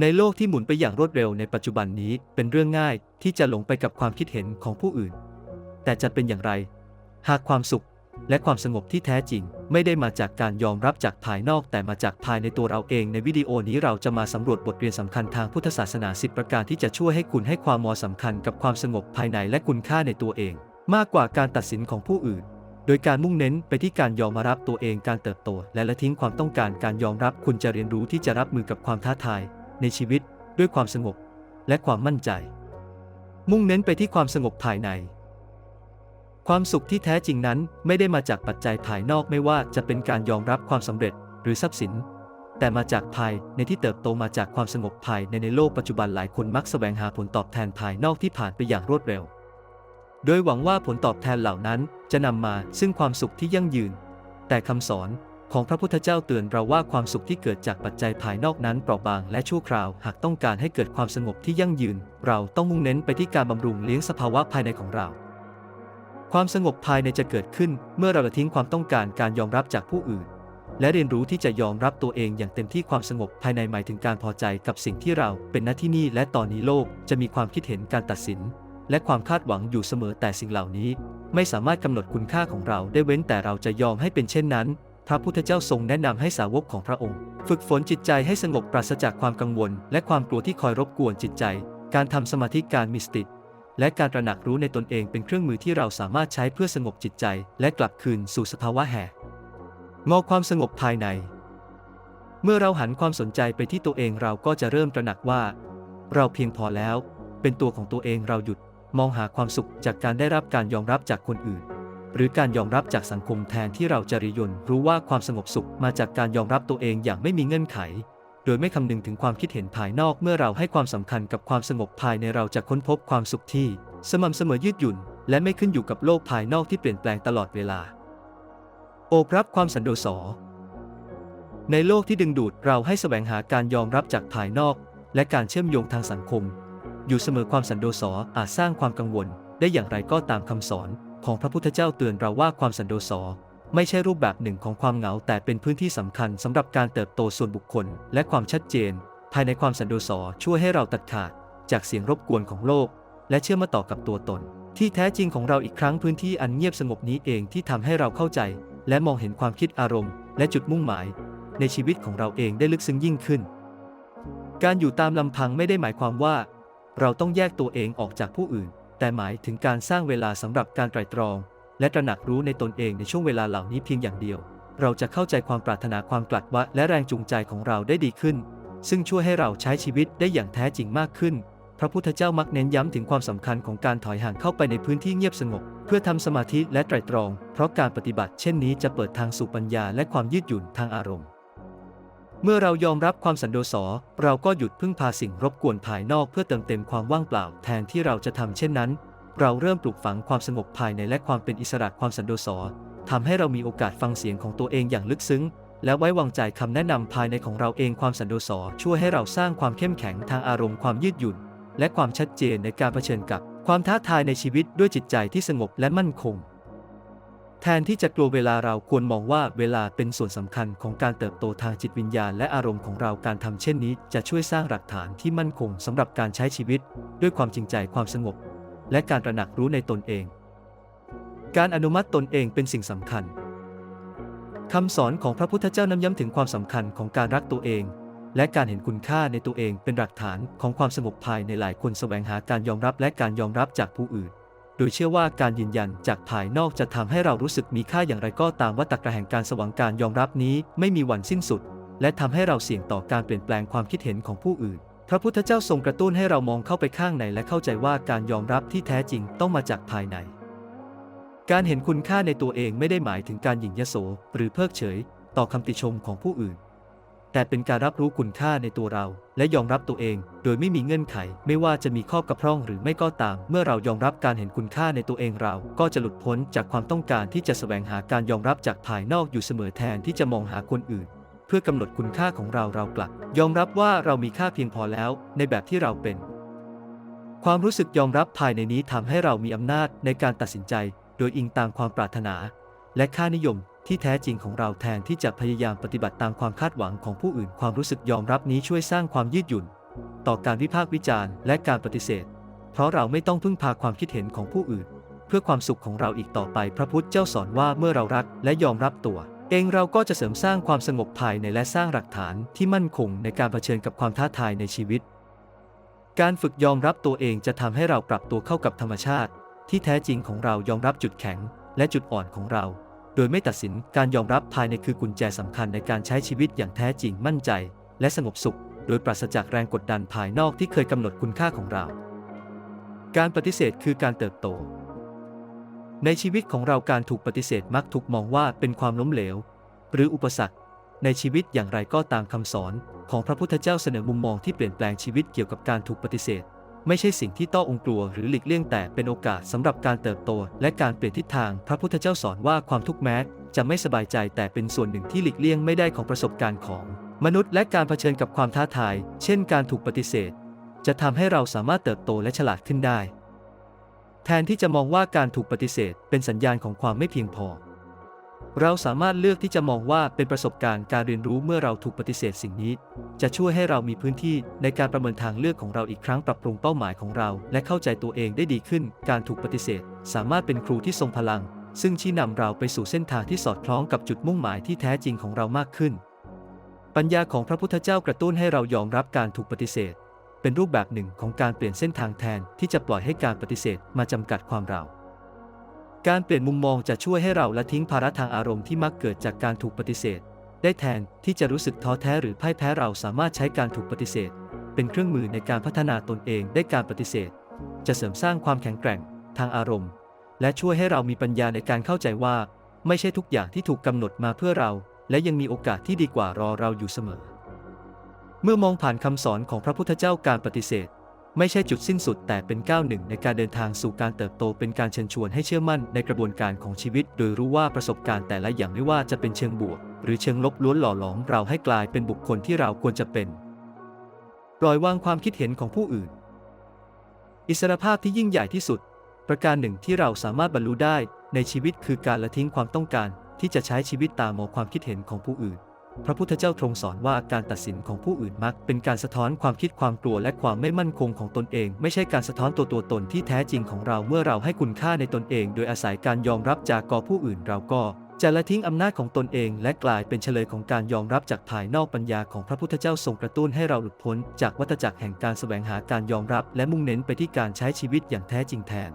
ในโลกที่หมุนไปอย่างรวดเร็วในปัจจุบันนี้เป็นเรื่องง่ายที่จะหลงไปกับความคิดเห็นของผู้อื่น แต่จะเป็นอย่างไร หากความสุขและความสงบที่แท้จริง ไม่ได้มาจากการยอมรับจากภายนอกแต่มาจากภายในตัวเราเอง ในวิดีโอนี้เราจะมาสำรวจบทเรียนสำคัญทางพุทธศาสนา 10 ประการที่จะช่วยให้คุณให้ความมอสำคัญกับความสงบภายในและคุณค่าในตัวเอง มากกว่าการตัดสินของผู้อื่น โดยการมุ่งเน้นไปที่การยอมรับตัวเองการเติบโต และละทิ้งความต้องการการยอมรับคุณจะเรียนรู้ที่จะรับมือกับความท้าทาย ในชีวิตด้วยความสงบและความมั่นใจ มุ่งเน้นไปที่ความสงบภายใน ความสุขที่แท้จริงนั้นไม่ได้มาจากปัจจัยภายนอกไม่ว่าจะเป็นการยอมรับความสำเร็จหรือทรัพย์สิน แต่มาจากภายในที่เติบโตมาจากความสงบภายในในโลกปัจจุบันหลายคนมักแสวงหาผลตอบแทนภายนอกที่ผ่านไปอย่างรวดเร็ว โดยหวังว่าผลตอบแทนเหล่านั้นจะนำมาซึ่งความสุขที่ยั่งยืน แต่คำสอน ของพระพุทธเจ้าเตือนเราว่าความสุขที่เกิดจากปัจจัยภายนอกนั้นเปราะบางและชั่วคราว หากต้องการให้เกิดความสงบที่ยั่งยืน เราต้องมุ่งเน้นไปที่การบำรุงเลี้ยงสภาวะภายในของเรา ความสงบภายในจะเกิดขึ้น เมื่อเราละทิ้งความต้องการการยอมรับจากผู้อื่น และเรียนรู้ที่จะยอมรับตัวเองอย่างเต็มที่ความสงบภายในหมายถึงการพอใจกับสิ่งที่เราเป็นหน้าที่นี่และตอนนี้โลกจะมีความคิดเห็นการตัดสิน และความคาดหวังอยู่เสมอแต่สิ่งเหล่านี้ ไม่สามารถกำหนดคุณค่าของเราได้เว้นแต่เราจะยอมให้เป็นเช่นนั้น พระพุทธเจ้าทรงแนะนำให้สาวกของพระองค์ ฝึกฝนจิตใจให้สงบปราศจากความกังวล และความกลัวที่คอยรบกวนจิตใจ การทำสมาธิการมีสติและการตระหนักรู้ในตนเองเป็นเครื่องมือที่เราสามารถใช้เพื่อสงบจิตใจ และกลับคืนสู่สภาวะแห่งอความสงบภายใน เมื่อเราหันความสนใจไปที่ตัวเองเราก็จะเริ่มตระหนักว่า เราเพียงพอแล้ว เป็นตัวของตัวเองเราหยุด มองหาความสุขจากการได้รับการยอมรับจากคนอื่น หรือการยอมรับจากสังคมแทนที่เราจะริยนรู้ว่าความสงบสุขมาจากการยอมรับตัวเองอย่างไม่มีเงื่อนไข โดยไม่คำนึงถึงความคิดเห็นภายนอกเมื่อเราให้ความสำคัญกับความสงบภายในเราจะค้นพบความสุขที่ สม่ำเสมอยืดหยุ่น และไม่ขึ้นอยู่กับโลกภายนอกที่เปลี่ยนแปลงตลอดเวลา โอบรับความสันโดษในโลกที่ดึงดูดเราให้แสวงหาการยอมรับจากภายนอก และการเชื่อมโยงทางสังคม อยู่เสมอความสันโดษอาจสร้างความกังวลได้อย่างไรก็ตามคำสอน ของพระพุทธเจ้าเตือนเราว่าความสันโดษไม่ใช่รูปแบบหนึ่งของความเหงา แต่เป็นพื้นที่สำคัญสำหรับการเติบโตส่วนบุคคล และความชัดเจน ภายในความสันโดษช่วยให้เราตัดขาด จากเสียงรบกวนของโลก และเชื่อมต่อกับตัวตน ที่แท้จริงของเราอีกครั้งพื้นที่อันเงียบสงบนี้เองที่ทำให้เราเข้าใจ และมองเห็นความคิดอารมณ์ และจุดมุ่งหมาย ในชีวิตของเราเองได้ลึกซึ้งยิ่งขึ้น การอยู่ตามลำพังไม่ได้หมายความว่า เราต้องแยกตัวเองออกจากผู้อื่น แต่หมายถึงการสร้างเวลาสำหรับการไตร่ตรอง และตระหนักรู้ในตนเองในช่วงเวลาเหล่านี้เพียงอย่างเดียว เราจะเข้าใจความปรารถนาความกลัดวะและแรงจูงใจของเราได้ดีขึ้น ซึ่งช่วยให้เราใช้ชีวิตได้อย่างแท้จริงมากขึ้น พระพุทธเจ้ามักเน้นย้ำถึงความสำคัญของการถอยห่างเข้าไปในพื้นที่เงียบสงบ เพื่อทำสมาธิและไตร่ตรอง เพราะการปฏิบัติเช่นนี้จะเปิดทางสู่ปัญญาและความยืดหยุ่นทางอารมณ์ เมื่อเรายอมรับความสันโดษเราก็หยุดพึ่งพาสิ่งรบกวนภายนอกเพื่อเติมเต็มความว่างเปล่า แทนที่เราจะทำเช่นนั้น เราเริ่มปลูกฝังความสงบภายในและความเป็นอิสระความสันโดษทำให้เรามีโอกาสฟังเสียงของตัวเองอย่างลึกซึ้ง และไว้วางใจคำแนะนำภายในของเราเองความสันโดษช่วยให้เราสร้างความเข้มแข็งทางอารมณ์ความยืดหยุ่น และความชัดเจนในการเผชิญกับความท้าทายในชีวิตด้วยจิตใจที่สงบและมั่นคง แทนที่จะกลัวเวลาเราควรมองว่าเวลาเป็นส่วนสำคัญของการเติบโตทางจิตวิญญาณและอารมณ์ของเราการทำเช่นนี้ จะช่วยสร้างหลักฐานที่มั่นคงสำหรับการใช้ชีวิต ด้วยความจริงใจความสงบ และการตระหนักรู้ในตนเอง การอนุมัติตนเองเป็นสิ่งสำคัญคำสอนของพระพุทธเจ้าน้ำย้ำถึงความสำคัญของการรักตัวเอง และการเห็นคุณค่าในตัวเองเป็นหลักฐานของความสงบภายในหลายคนแสวงหาการยอมรับและการยอมรับจากผู้อื่น ดยเชื่อว่าการยืนยันจากภายนอกจะทำให้เรารู้สึกมีค่าอย่างไรก็ตามว่าตรรกะแห่งการสว่างการยอมรับนี้ไม่มีวันสิ้นสุด และทำให้เราเสี่ยงต่อการเปลี่ยนแปลงความคิดเห็นของผู้อื่น พระพุทธเจ้าทรงกระตุ้นให้เรามองเข้าไปข้างในและเข้าใจว่าการยอมรับที่แท้จริงต้องมาจากภายใน การเห็นคุณค่าในตัวเองไม่ได้หมายถึงการหยิ่งยโสหรือเพิกเฉย ต่อคำติชมของผู้อื่น แต่เป็นการรับรู้คุณค่าในตัวเรา และยอมรับตัวเอง โดยไม่มีเงื่อนไข ไม่ว่าจะมีข้อกระพร่องหรือไม่ก็ตาม เมื่อเรายอมรับการเห็นคุณค่าในตัวเองเรา ก็จะหลุดพ้นจากความต้องการที่จะแสวงหาการยอมรับจากภายนอกอยู่เสมอแทนที่จะมองหาคนอื่น เพื่อกำหนดคุณค่าของเราเรากลับ ยอมรับว่าเรามีค่าเพียงพอแล้ว ในแบบที่เราเป็น ความรู้สึกยอมรับภายในนี้ทำให้เรามีอำนาจในการตัดสินใจ โดยอิงตามความปรารถนา และค่านิยม ที่แท้จริงของเราแทนที่จะพยายามปฏิบัติตามความคาดหวังของผู้อื่น ความรู้สึกยอมรับนี้ช่วยสร้างความยืดหยุ่น ต่อการวิพากษ์วิจารณ์และการปฏิเสธ เพราะเราไม่ต้องพึ่งพาความคิดเห็นของผู้อื่น เพื่อความสุขของเราอีกต่อไปพระพุทธเจ้าสอนว่าเมื่อเรารักและยอมรับตัว เองเราก็จะเสริมสร้างความสงบภายในและสร้างหลักฐานที่มั่นคงในการเผชิญกับความท้าทายในชีวิต การฝึกยอมรับตัวเองจะทำให้เราปรับตัวเข้ากับธรรมชาติ ที่แท้จริงของเรายอมรับจุดแข็งและจุดอ่อนของเรา โดยไม่ตัดสินการยอมรับภายในคือกุญแจสำคัญในการใช้ชีวิตอย่างแท้จริงมั่นใจ และสงบสุข โดยปราศจากแรงกดดันภายนอกที่เคยกำหนดคุณค่าของเรา การปฏิเสธคือการเติบโต ในชีวิตของเราการถูกปฏิเสธมักถูกมองว่าเป็นความล้มเหลว หรืออุปสรรค ในชีวิตอย่างไรก็ตามคำสอน ของพระพุทธเจ้าเสนอมุมมองที่เปลี่ยนแปลงชีวิตเกี่ยวกับการถูกปฏิเสธ ไม่ใช่สิ่งที่ต้ององกลัวหรือหลีกเลี่ยงแต่เป็นโอกาสสำหรับการเติบโต และการเปลี่ยนทิศทาง พระพุทธเจ้าสอนว่าความทุกข์แม้จะไม่สบายใจแต่เป็นส่วนหนึ่งที่หลีกเลี่ยงไม่ได้ของประสบการณ์ของ มนุษย์และการเผชิญกับความท้าทาย เช่นการถูกปฏิเสธ จะทำให้เราสามารถเติบโตและฉลาดขึ้นได้ แทนที่จะมองว่าการถูกปฏิเสธ เป็นสัญญาณของความไม่เพียงพอ เราสามารถเลือกที่จะมองว่าเป็นประสบการณ์การเรียนรู้เมื่อเราถูกปฏิเสธสิ่งนี้ จะช่วยให้เรามีพื้นที่ในการประเมินทางเลือกของเราอีกครั้งปรับปรุงเป้าหมายของเรา และเข้าใจตัวเองได้ดีขึ้น การถูกปฏิเสธ สามารถเป็นครูที่ทรงพลัง ซึ่งชี้นำเราไปสู่เส้นทางที่สอดคล้องกับจุดมุ่งหมายที่แท้จริงของเรามากขึ้น ปัญญาของพระพุทธเจ้ากระตุ้นให้เรายอมรับการถูกปฏิเสธ เป็นรูปแบบหนึ่งของการเปลี่ยนเส้นทางแทนที่จะปล่อยให้การปฏิเสธมาจำกัดความเรา การเปลี่ยนมุมมองจะช่วยให้เราละทิ้งภาระทางอารมณ์ที่มักเกิดจากการถูกปฏิเสธ ได้แทนที่จะรู้สึกท้อแท้หรือพ่ายแพ้เราสามารถใช้การถูกปฏิเสธ เป็นเครื่องมือในการพัฒนาตนเองได้การปฏิเสธ จะเสริมสร้างความแข็งแกร่ง ทางอารมณ์ และช่วยให้เรามีปัญญาในการเข้าใจว่า ไม่ใช่ทุกอย่างที่ถูกกำหนดมาเพื่อเรา และยังมีโอกาสที่ดีกว่ารอเราอยู่เสมอ เมื่อมองผ่านคำสอนของพระพุทธเจ้าการปฏิเสธ ไม่ใช่จุดสิ้นสุดแต่เป็นก้าวหนึ่งในการเดินทางสู่การเติบโตเป็นการเชิญชวนให้เชื่อมั่นในกระบวนการของชีวิต โดยรู้ว่าประสบการณ์แต่ละอย่างไม่ว่าจะเป็นเชิงบวก หรือเชิงลบล้วนหล่อหลอมเราให้กลายเป็นบุคคลที่เราควรจะเป็นปล่อยวางความคิดเห็นของผู้อื่น อิสรภาพที่ยิ่งใหญ่ที่สุด ประการหนึ่งที่เราสามารถบรรลุได้ในชีวิตคือการละทิ้งความต้องการที่จะใช้ชีวิตตามมองความคิดเห็นของผู้อื่น พระพุทธเจ้าทรงสอนว่าการตัดสินของผู้อื่นมัก เป็นการสะท้อนความคิดความกลัวและความไม่มั่นคงของตนเอง ไม่ใช่การสะท้อนตัวตัวตนที่แท้จริงของเราเมื่อเราให้คุณค่าในตนเอง โดยอาศัยการยอมรับจากกอผู้อื่นเราก็จะละทิ้งอำนาจของตนเอง และกลายเป็นเฉลยของการยอมรับจากภายนอกปัญญาของพระพุทธเจ้าทรงกระตุ้นให้เราหลุดพ้น จากวัฏจักรแห่งการแสวงหาการยอมรับ และมุ่งเน้นไปที่การใช้ชีวิตอย่างแท้จริงแทน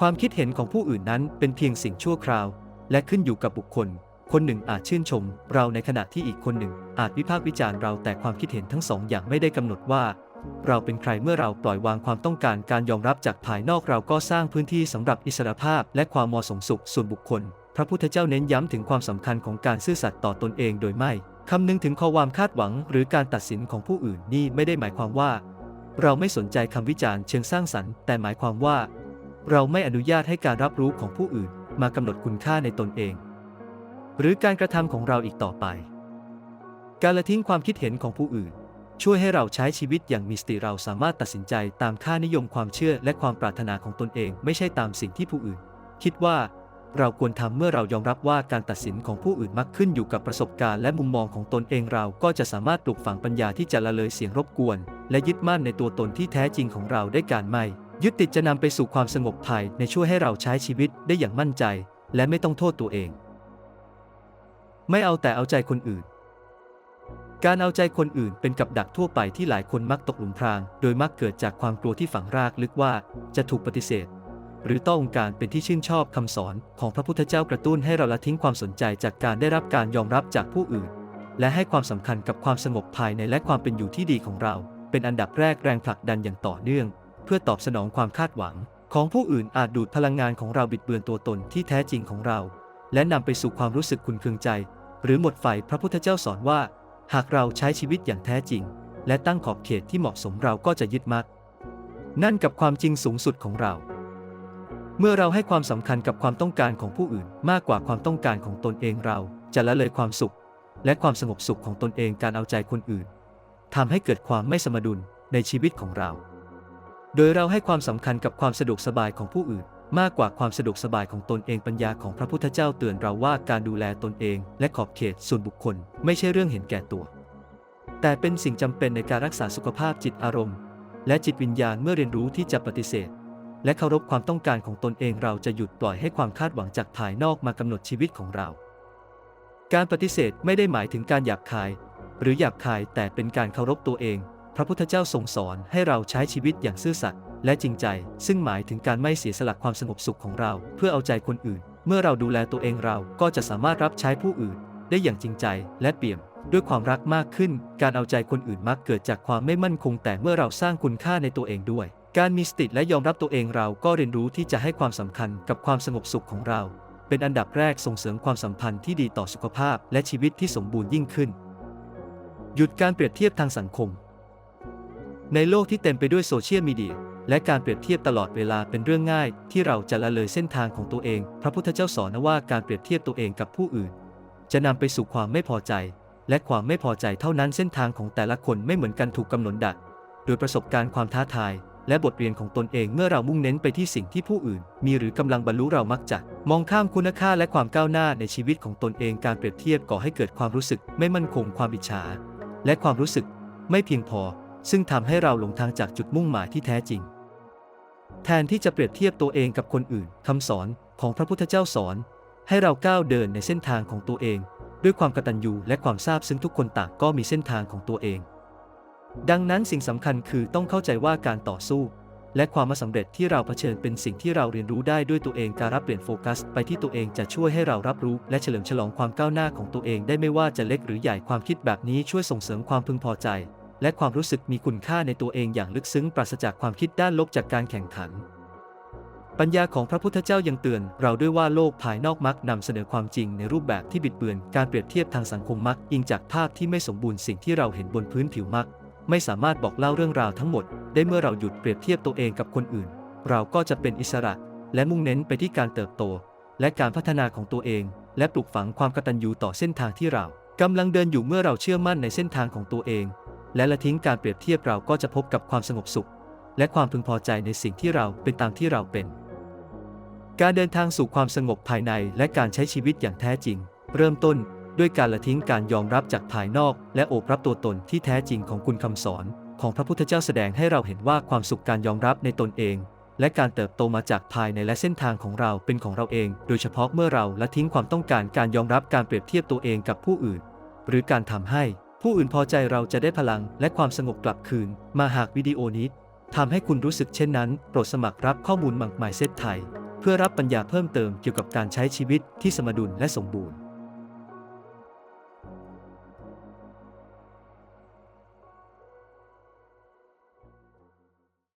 ความคิดเห็นของผู้อื่นนั้นเป็นเพียงสิ่งชั่วคราว และขึ้นอยู่กับบุคคล คนหนึ่งอาจชื่นชม เราในขณะที่อีกคนหนึ่ง อาจวิพากษ์วิจารณ์เราแต่ความคิดเห็นทั้งสองอย่างไม่ได้กำหนดว่า เราเป็นใครเมื่อเราปล่อยวางความต้องการการยอมรับจากภายนอกเราก็สร้างพื้นที่สำหรับอิสรภาพ และความเหมาะสมสุขส่วนบุคคล พระพุทธเจ้าเน้นย้ำถึงความสำคัญของการซื่อสัตย์ต่อตนเองโดยไม่คำนึงถึงข้อความคาดหวัง หรือการตัดสินของผู้อื่นนี่ไม่ได้หมายความว่า เราไม่สนใจคำวิจารณ์เชิงสร้างสรรค์แต่หมายความว่า เราไม่อนุญาตให้การรับรู้ของผู้อื่น มากำหนดคุณค่าในตนเอง หรือการกระทำของเราอีกต่อไป การละทิ้งความคิดเห็นของผู้อื่น ช่วยให้เราใช้ชีวิตอย่างมีสติเราสามารถตัดสินใจตามค่านิยมความเชื่อและความปรารถนาของตนเอง ไม่ใช่ตามสิ่งที่ผู้อื่น คิดว่าเราควรทำเมื่อเรายอมรับว่าการตัดสินของผู้อื่นมักขึ้นอยู่กับประสบการณ์และมุมมองของตนเองเราก็จะสามารถปลูกฝังปัญญาที่จะละเลยเสียงรบกวน และยึดมั่นในตัวตนที่แท้จริงของเราได้การไม่ ยึดติดจะนำไปสู่ความสงบภายในช่วยให้เราใช้ชีวิตได้อย่างมั่นใจ และไม่ต้องโทษตัวเอง ไม่เอาแต่เอาใจคนอื่น การเอาใจคนอื่นเป็นกับดักทั่วไปที่หลายคนมักตกหลุมพราง โดยมักเกิดจากความกลัวที่ฝังรากลึกว่าจะถูกปฏิเสธ หรือต้องการเป็นที่ชื่นชอบคำสอนของพระพุทธเจ้ากระตุ้นให้เราละทิ้งความสนใจจากการได้รับการยอมรับจากผู้อื่น และให้ความสำคัญกับความสงบภายในและความเป็นอยู่ที่ดีของเรา เป็นอันดับแรกแรงผลักดันอย่างต่อเนื่อง เพื่อตอบสนองความคาดหวังของผู้อื่นอาจดูดพลังงานของเราบิดเบือนตัวตนที่แท้จริงของเรา และนำไปสู่ความรู้สึกขุนเคืองใจ หรือหมดไฟพระพุทธเจ้าสอนว่า หากเราใช้ชีวิตอย่างแท้จริง และตั้งขอบเขตที่เหมาะสมเราก็จะยึดมั่นนั่นกับความจริงสูงสุดของเรา เมื่อเราให้ความสำคัญกับความต้องการของผู้อื่นมากกว่าความต้องการของตนเองเราจะละเลยความสุข และความสงบสุขของตนเองการเอาใจคนอื่นทำให้เกิดความไม่สมดุลในชีวิตของเรา โดยเราให้ความสำคัญกับความสะดวกสบายของผู้อื่น มากกว่าความสะดวกสบายของตนเองปัญญาของพระพุทธเจ้าเตือนเราว่าการดูแลตนเอง และขอบเขตส่วนบุคคล ไม่ใช่เรื่องเห็นแก่ตัว แต่เป็นสิ่งจำเป็นในการรักษาสุขภาพจิตอารมณ์ และจิตวิญญาณเมื่อเรียนรู้ที่จะปฏิเสธ และเคารพความต้องการของตนเองเราจะหยุดปล่อยให้ความคาดหวังจากภายนอกมากำหนดชีวิตของเรา การปฏิเสธไม่ได้หมายถึงการหยาบคาย หรือหยาบคายแต่เป็นการเคารพตัวเอง พระพุทธเจ้าทรงสอนให้เราใช้ชีวิตอย่างซื่อสัตย์และจริงใจ ซึ่งหมายถึงการไม่เสียสละความสงบสุขของเรา เพื่อเอาใจคนอื่น เมื่อเราดูแลตัวเองเราก็จะสามารถรับใช้ผู้อื่น ได้อย่างจริงใจและเปี่ยม ด้วยความรักมากขึ้น การเอาใจคนอื่นมักเกิดจากความไม่มั่นคง แต่เมื่อเราสร้างคุณค่าในตัวเองด้วย การมีสติและยอมรับตัวเองเราก็เรียนรู้ที่จะให้ความสำคัญกับความสงบสุขของเรา เป็นอันดับแรกส่งเสริมความสัมพันธ์ที่ดีต่อสุขภาพ และชีวิตที่สมบูรณ์ยิ่งขึ้น หยุดการเปรียบเทียบทางสังคม ในโลกที่เต็มไปด้วยโซเชียลมีเดียและการเปรียบเทียบตลอดเวลาเป็นเรื่องง่าย ที่เราจะละเลยเส้นทางของตัวเอง พระพุทธเจ้าสอนนะว่าการเปรียบเทียบตัวเองกับผู้อื่น จะนำไปสู่ความไม่พอใจ และความไม่พอใจเท่านั้นเส้นทางของแต่ละคนไม่เหมือนกันถูกกำหนดดัดโดยประสบการณ์ความท้าทาย และบทเรียนของตนเองเมื่อเรามุ่งเน้นไปที่สิ่งที่ผู้อื่น มีหรือกำลังบรรลุเรามักจะมองข้ามคุณค่าและความก้าวหน้าในชีวิตของตนเองการเปรียบเทียบก่อให้เกิดความรู้สึก ไม่มั่นคงความอิจฉา และความรู้สึก ไม่เพียงพอ ซึ่งทำให้เราหลงทางจากจุดมุ่งหมายที่แท้จริง แทนที่จะเปรียบเทียบตัวเองกับคนอื่นคำสอนของพระพุทธเจ้าสอน ให้เราก้าวเดินในเส้นทางของตัวเอง ด้วยความกตัญญูและความซาบซึ่งทุกคนต่างก็มีเส้นทางของตัวเอง ดังนั้นสิ่งสำคัญคือต้องเข้าใจว่าการต่อสู้ และความม่สำเร็จที่เราเผชิญเป็นสิ่งที่เราเรียนรู้ได้ด้วยตัวเองการรับเปลี่ยนโฟกัส ไปที่ตัวเองจะช่วยให้เรารับรู้และเฉลิมฉลองความก้าวหน้าของตัวเองได้ไม่ว่าจะเล็กหรือใหญ่ความคิดแบบนี้ช่วยส่งเสริมความพึงพอใจ และความรู้สึกมีคุณค่าในตัวเองอย่างลึกซึ้งปราศจากความคิดด้านลบจากการแข่งขัน ปัญญาของพระพุทธเจ้ายังเตือน เราด้วยว่าโลกภายนอกมักนำเสนอความจริงในรูปแบบที่บิดเบือน การเปรียบเทียบทางสังคมมักอิงจากภาพที่ไม่สมบูรณ์สิ่งที่เราเห็นบนพื้นผิวมัก ไม่สามารถบอกเล่าเรื่องราวทั้งหมด ได้เมื่อเราหยุดเปรียบเทียบตัวเองกับคนอื่น เราก็จะเป็นอิสระ และมุ่งเน้นไปที่การเติบโต และการพัฒนาของตัวเอง และปลูกฝังความกตัญญูต่อเส้นทางที่เรากำลังเดินอยู่เมื่อเราเชื่อมั่นในเส้นทางของตัวเอง และละทิ้งการเปรียบเทียบเราก็จะพบกับความสงบสุข และความพึงพอใจในสิ่งที่เราเป็นตามที่เราเป็น การเดินทางสู่ความสงบภายในและการใช้ชีวิตอย่างแท้จริง เริ่มต้นด้วยการละทิ้งการยอมรับจากภายนอก และโอบรับตัวตนที่แท้จริงของคุณคำสอน ของพระพุทธเจ้าแสดงให้เราเห็นว่าความสุขการยอมรับในตนเอง และการเติบโตมาจากภายในและเส้นทางของเราเป็นของเราเอง โดยเฉพาะเมื่อเราละทิ้งความต้องการการยอมรับการเปรียบเทียบตัวเองกับผู้อื่น หรือการทำให้ ผู้อื่นพอใจเราจะได้พลังและความสงบกลับคืน มาหากวิดีโอนี้ทำให้คุณรู้สึกเช่นนั้น โปรดสมัครรับข้อมูลมังหมายเซตไทย เพื่อรับปัญญาเพิ่มเติมเกี่ยวกับการใช้ชีวิตที่สมดุลและสมบูรณ์